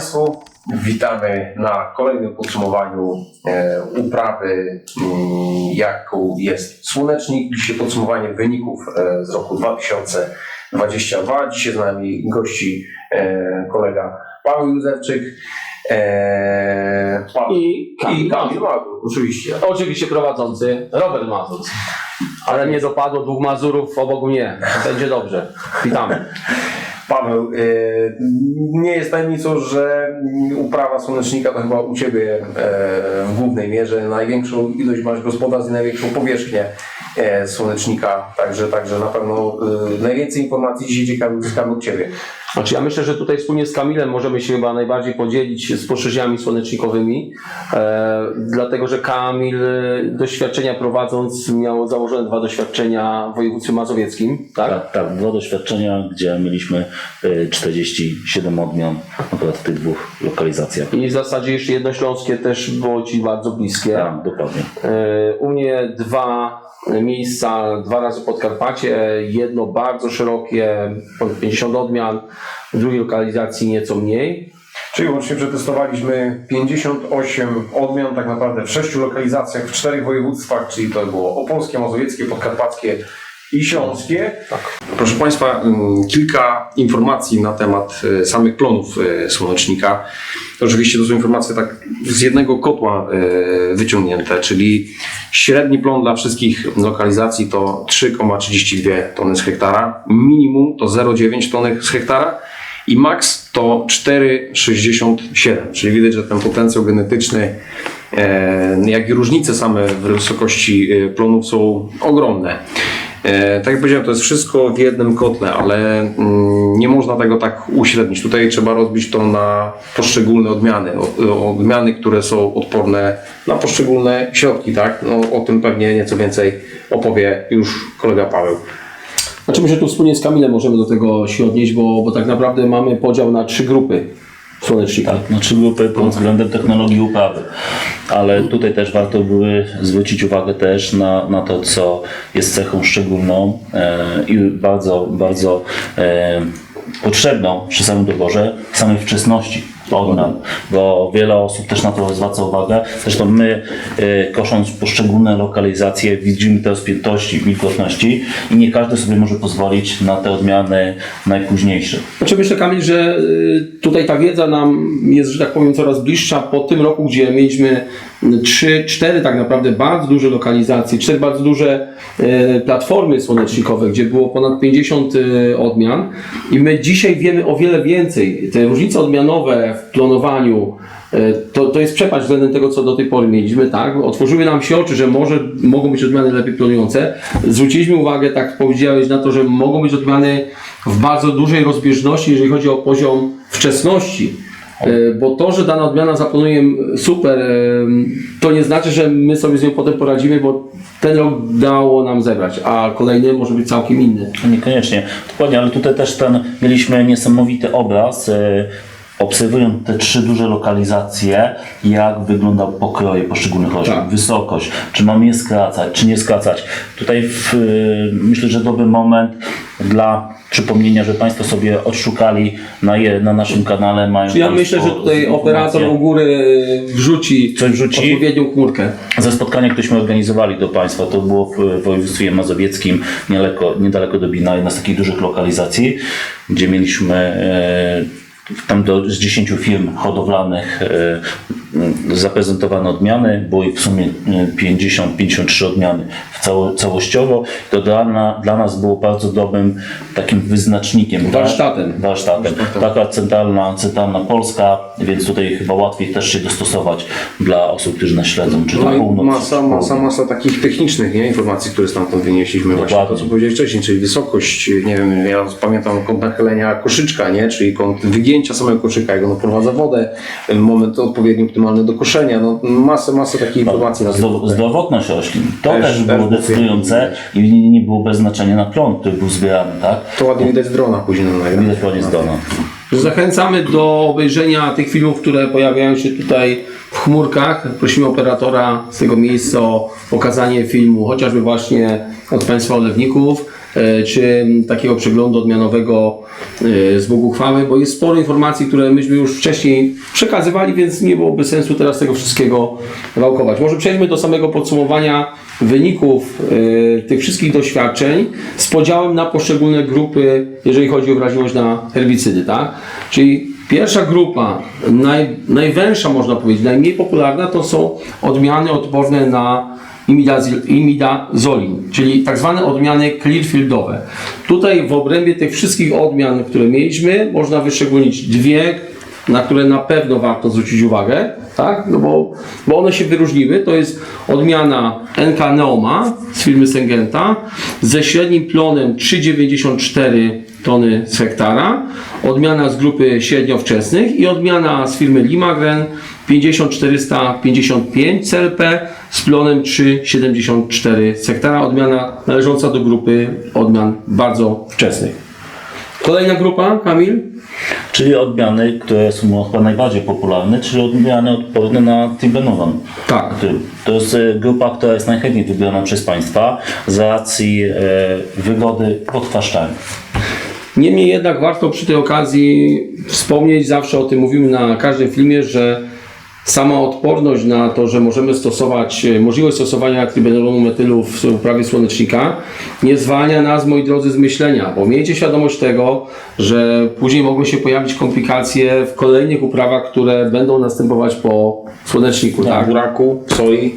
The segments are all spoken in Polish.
Państwu. Witamy na kolejnym podsumowaniu e, uprawy, mm, jaką jest słonecznik. Dzisiaj podsumowanie wyników e, z roku 2022. Dzisiaj z nami gości e, kolega Paweł Józefczyk e, pa- I i Kamil Kamil Mazur, oczywiście. Oczywiście prowadzący Robert Mazur. Ale nie dopadło dwóch Mazurów, obok mnie. Będzie dobrze. Witamy. Paweł, e, nie jest tajemnicą, że uprawa słonecznika to chyba u Ciebie e, w głównej mierze największą ilość masz gospodarstw i największą powierzchnię słonecznika, także, także na pewno e, najwięcej informacji dzisiaj ciekawych uzyskamy od Ciebie. Znaczy ja myślę, że tutaj wspólnie z Kamilem możemy się chyba najbardziej podzielić spostrzeżeniami słonecznikowymi, e, dlatego że Kamil e, doświadczenia prowadząc miał założone dwa doświadczenia w województwie mazowieckim, tak? Tak, tak, dwa doświadczenia, gdzie mieliśmy y, 47 odmian akurat w tych dwóch lokalizacjach. I w zasadzie jeszcze jedno śląskie też było Ci bardzo bliskie. Tak, dokładnie. E, U mnie dwa miejsca, dwa razy Podkarpacie, jedno bardzo szerokie, ponad 50 odmian, w drugiej lokalizacji nieco mniej. Czyli łącznie przetestowaliśmy 58 odmian tak naprawdę w sześciu lokalizacjach, w czterech województwach, czyli to było opolskie, mazowieckie, podkarpackie i śląskie. Proszę Państwa, mm, kilka informacji na temat e, samych plonów e, słonecznika. Oczywiście to są informacje tak z jednego kotła e, wyciągnięte, czyli średni plon dla wszystkich lokalizacji to 3,32 tony z hektara, minimum to 0,9 tony z hektara i max to 4,67, czyli widać, że ten potencjał genetyczny, jak i różnice same w wysokości plonów są ogromne. E, tak jak powiedziałem, to jest wszystko w jednym kotle, ale mm, nie można tego tak uśrednić. Tutaj trzeba rozbić to na poszczególne odmiany. Odmiany, które są odporne na poszczególne środki, tak? No, o tym pewnie nieco więcej opowie już kolega Paweł. Znaczy my się tu wspólnie z Kamilem możemy do tego się odnieść, bo, bo tak naprawdę mamy podział na trzy grupy słonecznika. Tak, no trzy grupy pod względem technologii uprawy. Ale tutaj też warto by zwrócić uwagę też na, na to, co jest cechą szczególną e, i bardzo, bardzo e, potrzebną przy samym doborze samej wczesności odmian, bo wiele osób też na to zwraca uwagę. Zresztą my e, kosząc poszczególne lokalizacje widzimy te rozpiętości, wilgotności i nie każdy sobie może pozwolić na te odmiany najpóźniejsze. Znaczy myślę Kamil, że y, tutaj ta wiedza nam jest, że tak powiem, coraz bliższa po tym roku, gdzie mieliśmy trzy, cztery tak naprawdę bardzo duże lokalizacje, cztery bardzo duże y, platformy słonecznikowe, gdzie było ponad 50 y, odmian i my dzisiaj wiemy o wiele więcej. Te różnice odmianowe w plonowaniu y, to, to jest przepaść względem tego, co do tej pory mieliśmy, tak? Otworzyły nam się oczy, że może mogą być odmiany lepiej plonujące. Zwróciliśmy uwagę, tak powiedziałeś, na to, że mogą być odmiany w bardzo dużej rozbieżności, jeżeli chodzi o poziom wczesności. E, Bo to, że dana odmiana zaplanuje super, e, to nie znaczy, że my sobie z nią potem poradzimy, bo ten rok dało nam zebrać, a kolejny może być całkiem inny. Niekoniecznie. Dokładnie, ale tutaj też ten, mieliśmy niesamowity obraz. Obserwując te trzy duże lokalizacje, jak wyglądał pokroje poszczególnych roślin, Tak. wysokość, czy mamy je skracać, czy nie skracać. Tutaj w, e, myślę, że dobry moment dla przypomnienia, że Państwo sobie odszukali na, je, na naszym kanale. Mają Ja myślę, że tutaj operator u góry wrzuci, Coś wrzuci? odpowiednią chmurkę. Ze spotkania, któreśmy organizowali do Państwa, to było w województwie mazowieckim, niedaleko, niedaleko do Bina, jedna z takich dużych lokalizacji, gdzie mieliśmy e, tam do, z 10 firm hodowlanych m, zaprezentowane odmiany, było ich w sumie e, 50-53 odmiany w cało, całościowo. To dla, na, dla nas było bardzo dobrym takim wyznacznikiem. tak? Warsztatem. Warsztatem. Taka centralna, centralna Polska, więc tutaj chyba łatwiej też się dostosować dla osób, którzy nas śledzą, czy No i północ, masa, masa, masa takich technicznych nie, informacji, które stamtąd wynieśliśmy. Właśnie to, Dokładnie. co powiedziałeś wcześniej, czyli wysokość, nie wiem, ja pamiętam kąt nachylenia koszyczka, nie, czyli kąt wygięcia samego koszyka, jak on oprowadza wodę, moment odpowiedni, optymalny do koszenia, no masę, masę takich informacji na Zdrow- zdrowotność roślin. To Też- też, było decydujące i nie, nie było bez znaczenia na plon, który był zbierany, tak? To ładnie widać z drona później na nagraniu. Widać ładnie z dona. Zachęcamy do obejrzenia tych filmów, które pojawiają się tutaj w chmurkach. Prosimy operatora z tego miejsca o pokazanie filmu, chociażby właśnie od Państwa olewników. E, czy takiego przeglądu odmianowego e, z Bogu chwały, bo jest sporo informacji, które myśmy już wcześniej przekazywali, więc nie byłoby sensu teraz tego wszystkiego wałkować. Może przejdźmy do samego podsumowania wyników e, tych wszystkich doświadczeń z podziałem na poszczególne grupy, jeżeli chodzi o wrażliwość na herbicydy, tak? Czyli Pierwsza grupa, naj, najwęższa można powiedzieć, najmniej popularna, to są odmiany odporne na imidazolin, czyli tak zwane odmiany clearfieldowe. Tutaj w obrębie tych wszystkich odmian, które mieliśmy, można wyszczególnić dwie, na które na pewno warto zwrócić uwagę, tak? no bo, bo one się wyróżniły. To jest odmiana NK Neoma z firmy Syngenta ze średnim plonem 3,94 tony z hektara, odmiana z grupy średniowczesnych i odmiana z firmy Limagren 50455 CLP z plonem 3,74 z hektara, odmiana należąca do grupy odmian bardzo wczesnych. Kolejna grupa, Kamil? Czyli odmiany, które są chyba najbardziej popularne, czyli odmiany odporne na Tibenowan. Tak. To jest e, grupa, która jest najchętniej wybierana przez Państwa z racji e, wygody podchwaszczania. Niemniej jednak warto przy tej okazji wspomnieć, zawsze o tym mówimy na każdym filmie, że sama odporność na to, że możemy stosować, e, możliwość stosowania tribenolonu metylu w uprawie słonecznika nie zwalnia nas, moi drodzy, z myślenia, bo miejcie świadomość tego, że później mogą się pojawić komplikacje w kolejnych uprawach, które będą następować po słoneczniku. Tak, buraku, soi,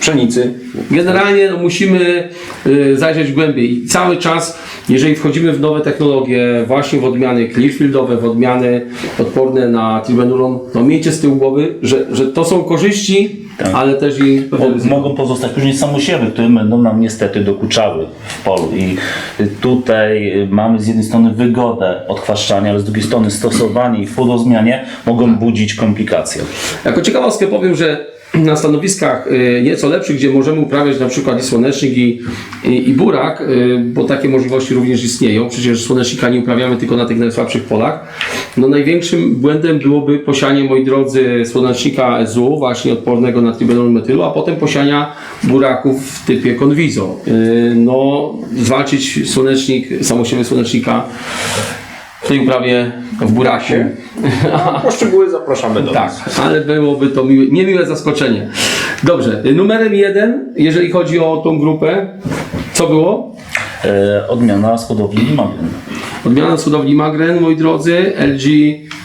pszenicy. Generalnie no, musimy y, zajrzeć głębiej i cały czas, jeżeli wchodzimy w nowe technologie, właśnie w odmiany clearfieldowe, w odmiany odporne na tribenulon, no miejcie z tyłu głowy, że, że to są korzyści, ale też i mogą pozostać później samosiewy, które będą nam niestety dokuczały w polu. I tutaj mamy z jednej strony wygodę odchwaszczania, ale z drugiej strony stosowanie po rozmianie mogą budzić komplikacje. Jako ciekawostkę powiem, że na stanowiskach y, nieco lepszych, gdzie możemy uprawiać na przykład i słonecznik i, i, i burak, y, bo takie możliwości również istnieją, przecież słonecznika nie uprawiamy tylko na tych najsłabszych polach, no największym błędem byłoby posianie, moi drodzy, słonecznika EZU, właśnie odpornego na tribenol metylu, a potem posiania buraków w typie Conviso. Y, No, zwalczyć słonecznik, samosiebie słonecznika tej uprawie w burasie. Po szczegóły zapraszamy do nas. Tak, ale byłoby to miłe, niemiłe zaskoczenie. Dobrze, numerem jeden, jeżeli chodzi o tą grupę, co było? E, odmiana z hodowli Limagren. Odmiana z hodowli Magren, moi drodzy, LG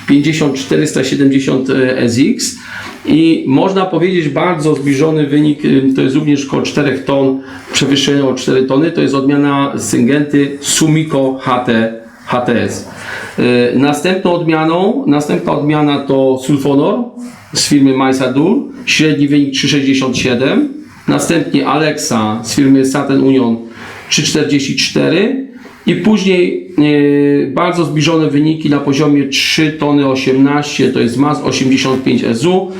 50470 SX i można powiedzieć bardzo zbliżony wynik, y, to jest również około 4 ton, przewyższenie o 4 tony, to jest odmiana Syngenty Sumiko HT, HTS. Y, Następną odmianą, następna odmiana to Sulfonor z firmy Maisadur, średni wynik 3,67. Następnie Alexa z firmy Saturn Union 3,44. I później e, bardzo zbliżone wyniki na poziomie 3 tony 18, to jest MAS 85 SU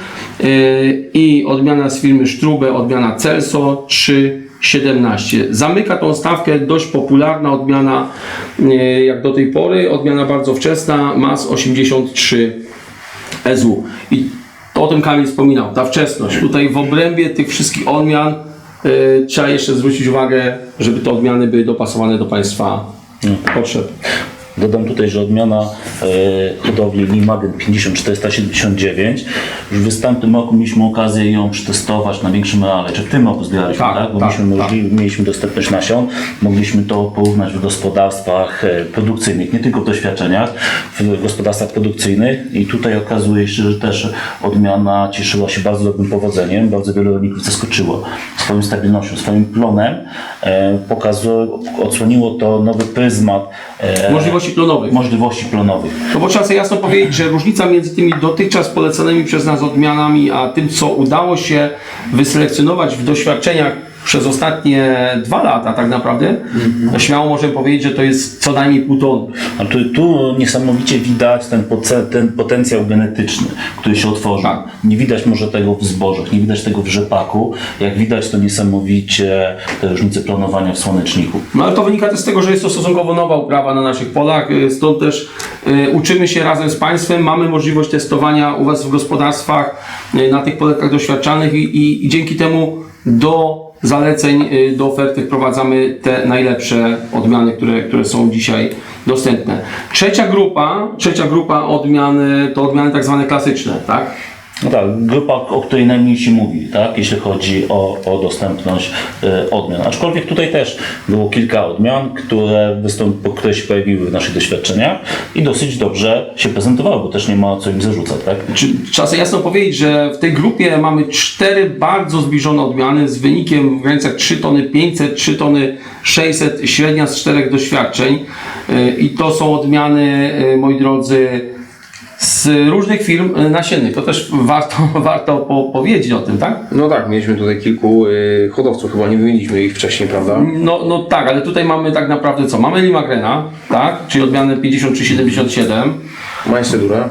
i odmiana z firmy Strube, odmiana Celso 3,17. Zamyka tą stawkę dość popularna odmiana e, jak do tej pory, odmiana bardzo wczesna, MAS 83 SU. I o tym Kamil wspominał, ta wczesność. Tutaj w obrębie tych wszystkich odmian y, trzeba jeszcze zwrócić uwagę, żeby te odmiany były dopasowane do Państwa potrzeb. Dodam tutaj, że odmiana e, hodowli Limagen 50479 już w występnym roku mieliśmy okazję ją przetestować na większym reale, czy w tym roku zbieraliśmy, Tak, tak? Bo tak, mieliśmy, tak. mieliśmy dostępność nasion, mogliśmy to porównać w gospodarstwach e, produkcyjnych, nie tylko w doświadczeniach, w gospodarstwach produkcyjnych. I tutaj okazuje się, że też odmiana cieszyła się bardzo dobrym powodzeniem, bardzo wielu rolników zaskoczyło swoją stabilnością, swoim plonem, e, pokazało, odsłoniło to nowy pryzmat e, Możliwości klonowych. możliwości plonowych. No bo trzeba sobie jasno powiedzieć, że różnica między tymi dotychczas polecanymi przez nas odmianami, a tym, co udało się wyselekcjonować w doświadczeniach przez ostatnie dwa lata tak naprawdę, to śmiało możemy powiedzieć, że to jest co najmniej pół tony. A tu, tu niesamowicie widać ten, ten potencjał genetyczny, który się otworzył. Tak. Nie widać może tego w zbożach, nie widać tego w rzepaku, jak widać to niesamowicie te różnice planowania w słoneczniku. No ale to wynika też z tego, że jest to stosunkowo nowa uprawa na naszych polach, y, stąd też y, uczymy się razem z Państwem, mamy możliwość testowania u Was w gospodarstwach y, na tych polekach doświadczalnych i, i, i dzięki temu do zaleceń y, do oferty wprowadzamy te najlepsze odmiany, które, które są dzisiaj dostępne. Trzecia grupa, trzecia grupa odmian to odmiany tak zwane klasyczne, tak? No tak, grupa, o której najmniej się mówi, tak, jeśli chodzi o, o dostępność e, odmian. Aczkolwiek tutaj też było kilka odmian, które, wystąp- które się pojawiły w naszych doświadczeniach i dosyć dobrze się prezentowały, bo też nie ma co im zarzucać, tak? Trzeba jasno powiedzieć, że w tej grupie mamy cztery bardzo zbliżone odmiany z wynikiem w granicach 3 tony 500, 3 tony 600, średnia z czterech doświadczeń. Yy, I to są odmiany, yy, moi drodzy, z różnych firm nasiennych. To też warto, warto po, powiedzieć o tym, tak? No tak, mieliśmy tutaj kilku y, hodowców, chyba nie wymieniliśmy ich wcześniej, prawda? No, no tak, ale tutaj mamy tak naprawdę co? Mamy Limagrena, tak? Czyli odmianę 5377. Majstedura.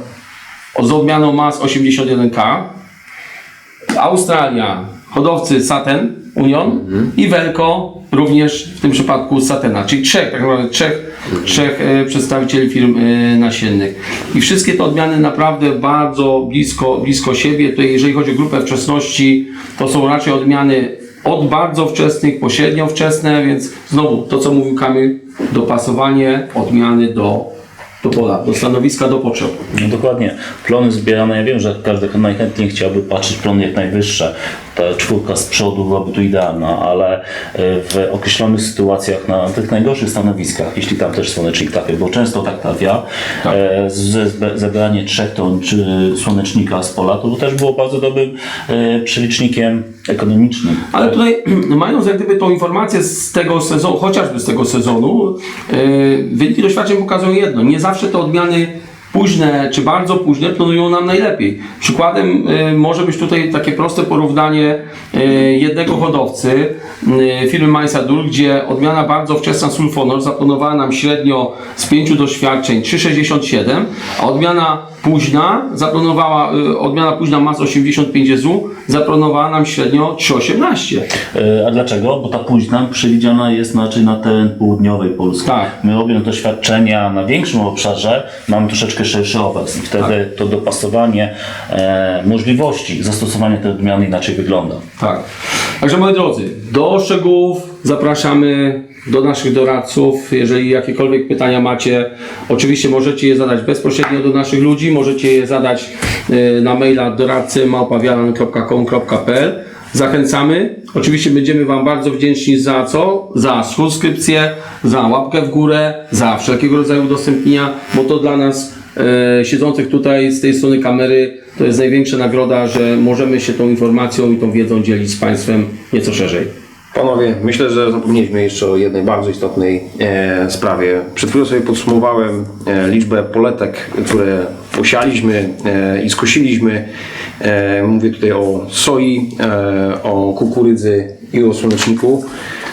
z odmianą MAS 81K. Australia, hodowcy Saten Union i Welco również w tym przypadku Satena, czyli trzech, tak naprawdę trzech, trzech e, przedstawicieli firm e, nasiennych. I wszystkie te odmiany naprawdę bardzo blisko, blisko siebie. Tutaj jeżeli chodzi o grupę wczesności, to są raczej odmiany od bardzo wczesnych po średnio wczesne, więc znowu to co mówił Kamil, dopasowanie odmiany do, do pola, do stanowiska, do potrzeb. No dokładnie. Plony zbierane, ja wiem, że każdy najchętniej chciałby patrzeć plony jak najwyższe. Ta czwórka z przodu byłaby tu idealna, ale e, w określonych sytuacjach na tych najgorszych stanowiskach, jeśli tam też słonecznik trafia, bo często tak trafia, e, z- zbe- zebranie trzech ton czy słonecznika z pola, to też było bardzo dobrym e, przelicznikiem ekonomicznym. Ale tutaj mając jak gdyby tą informację z tego sezonu, chociażby z tego sezonu, wyniki doświadczeń pokazują jedno. Nie zawsze te odmiany późne czy bardzo późne planują nam najlepiej. Przykładem yy, może być tutaj takie proste porównanie yy, jednego hodowcy yy, firmy Majsadur, gdzie odmiana bardzo wczesna Sulfonor zaplanowała nam średnio z pięciu doświadczeń 3,67, a odmiana późna zaplanowała, yy, odmiana późna MAS 85 ZU zaplanowała nam średnio 3,18. E, A dlaczego? Bo ta późna przewidziana jest znaczy na teren południowej Polski. Tak. My robiąc doświadczenia na większym obszarze, mamy troszeczkę szerszy obraz i wtedy Tak. to dopasowanie e, możliwości zastosowania tej odmiany inaczej wygląda. Tak. Także moi drodzy, do szczegółów zapraszamy do naszych doradców. Jeżeli jakiekolwiek pytania macie, oczywiście możecie je zadać bezpośrednio do naszych ludzi, możecie je zadać e, na maila doradcy małpawialan.com.pl Zachęcamy. Oczywiście będziemy Wam bardzo wdzięczni za co? Za subskrypcję, za łapkę w górę, za wszelkiego rodzaju udostępnienia, bo to dla nas e, siedzących tutaj z tej strony kamery to jest największa nagroda, że możemy się tą informacją i tą wiedzą dzielić z Państwem nieco szerzej. Panowie, myślę, że zapomnieliśmy jeszcze o jednej bardzo istotnej e, sprawie. Przed chwilą sobie podsumowałem e, liczbę poletek, które posialiśmy e, i skosiliśmy. E, mówię tutaj o soi, e, o kukurydzy i o słoneczniku.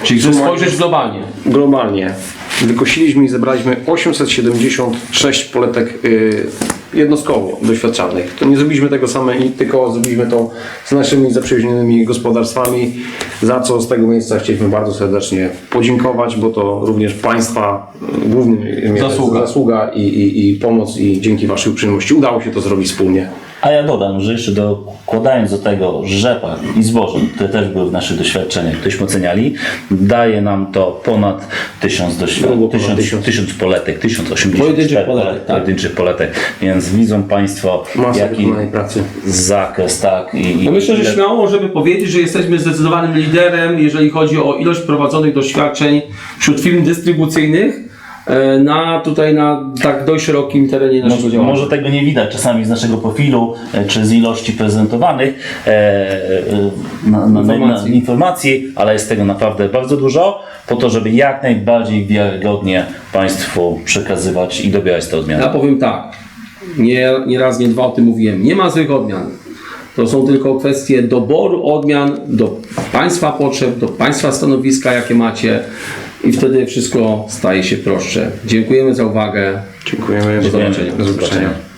Czyli chcę spojrzeć globalnie. Globalnie wykosiliśmy i zebraliśmy 876 poletek y, jednostkowo doświadczalnych. To nie zrobiliśmy tego sami, tylko zrobiliśmy to z naszymi zaprzyjaźnionymi gospodarstwami, za co z tego miejsca chcieliśmy bardzo serdecznie podziękować, bo to również Państwa y, głównym miarem Zasługa. zasługa i, i, i pomoc i dzięki Waszej uprzejmości udało się to zrobić wspólnie. A ja dodam, że jeszcze dokładając do tego rzepak i zboże, które też były w naszych doświadczeniach, ktośmy oceniali, daje nam to ponad tysiąc Grubo doświadczeń, ponad tysiąc, tysiąc. tysiąc poletek, 1084 Pojedynczych poletek, tak. pojedynczych poletek, więc widzą Państwo Masa jaki pracy. zakres, tak, i, i No myślę, że ile- śmiało możemy powiedzieć, że jesteśmy zdecydowanym liderem, jeżeli chodzi o ilość prowadzonych doświadczeń wśród firm dystrybucyjnych na tutaj na tak dość szerokim terenie naszego Może, działania. może tego nie widać czasami z naszego profilu, e, czy z ilości prezentowanych e, e, na, na, na, na Informacji. informacji, ale jest tego naprawdę bardzo dużo, po to, żeby jak najbardziej wiarygodnie Państwu przekazywać i dobierać te odmiany. Ja powiem tak, nie, nie raz, nie dwa o tym mówiłem, nie ma złych odmian. To są tylko kwestie doboru odmian do Państwa potrzeb, do Państwa stanowiska, jakie macie i wtedy wszystko staje się prostsze. Dziękujemy za uwagę. Dziękujemy. Do zobaczenia. Do zobaczenia.